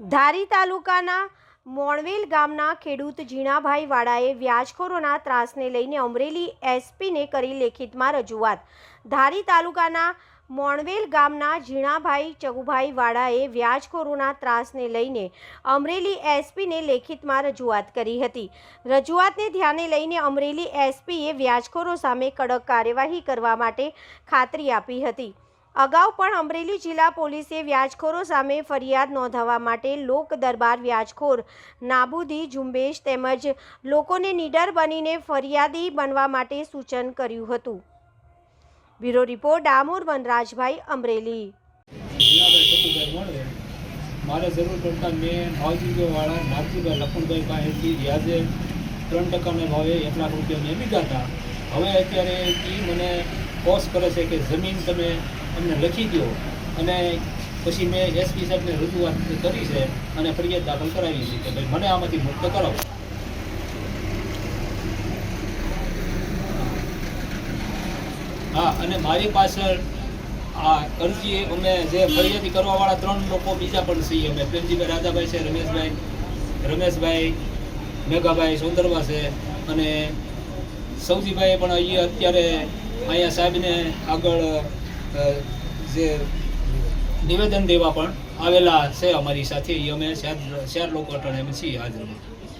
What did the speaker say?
ધારી તાલુકાના મોણવેલ ગામના ખેડૂત ઝીણાભાઈ વાળાએ વ્યાજખોરોના ત્રાસને લઈને અમરેલી એસપીને કરી લેખિતમાં રજૂઆત. ધારી તાલુકાના મોણવેલ ગામના ઝીણાભાઈ ચગુભાઈ વાળાએ વ્યાજખોરોના ત્રાસને લઈને અમરેલી એસપીને લેખિતમાં રજૂઆત કરી હતી. રજૂઆતને ધ્યાને લઈને અમરેલી એસપીએ વ્યાજખોરો સામે કડક કાર્યવાહી કરવા માટે ખાતરી આપી હતી. અગાઉ પણ અમરેલી જિલ્લા પોલીસે વ્યાજખોરો સામે ફરિયાદ નોંધાવવા માટે લોક દરબાર વ્યાજખોર નાબૂદી ઝુંબેશ તેમજ લોકોને નીડર બનીને ફરિયાદી બનવા માટે સૂચન કર્યું હતું. Bureau report, Damor Vanrajbhai Amreli. મારે જરૂર પડતા મેં ભાવજીભાઈવાળા નાગજીભાઈ લખણભાઈ પાસેથી વ્યાજે ત્રણ ટકાના ભાવે એક લાખ રૂપિયા મેં લીધા હતા. હવે અત્યારે એ મને કોસ કરે છે કે જમીન તમે અમને લખી દો. અને પછી મેં એસપી સાહેબને રજૂઆત કરી છે અને ફરિયાદ દાખલ કરાવી છે કે ભાઈ મને આમાંથી મુક્ત કરાવો. હા, અને મારી પાછળ આ અરજી અમે જે ફરિયાદી કરવાવાળા ત્રણ લોકો બીજા પણ છીએ અમે. પ્રેમજીભાઈ રાજાભાઈ છે, રમેશભાઈ રમેશભાઈ, મેઘાભાઈ સુંદરવા છે અને સૌજીભાઈ પણ અહીંયા અત્યારે અહીંયા સાહેબને આગળ જે નિવેદન દેવા પણ આવેલા છે અમારી સાથે. અમે ચાર ચાર લોકો અટણે છીએ હાજર